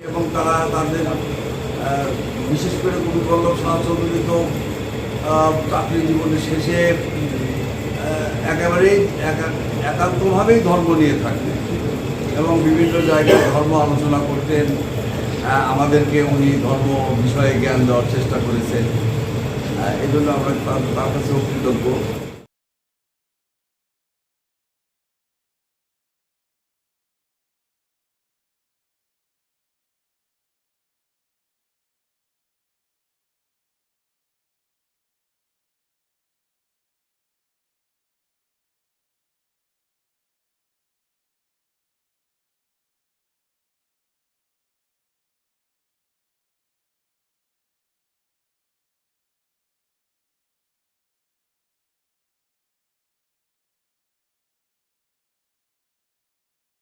এবং তারা তাদের বিশেষ করে গুরুপল্লব বল্লভ শাহ চৌধুরী তো চাকরি জীবনের শেষে একেবারেই একা- একান্তভাবেই ধর্ম নিয়ে থাকতেন এবং বিভিন্ন জায়গায় ধর্ম আলোচনা করতেন। আমাদেরকে উনি ধর্ম বিষয়ে জ্ঞান দেওয়ার চেষ্টা করেছেন। এজন্য এই জন্য আমরা তার তার কাছেও কৃতজ্ঞ।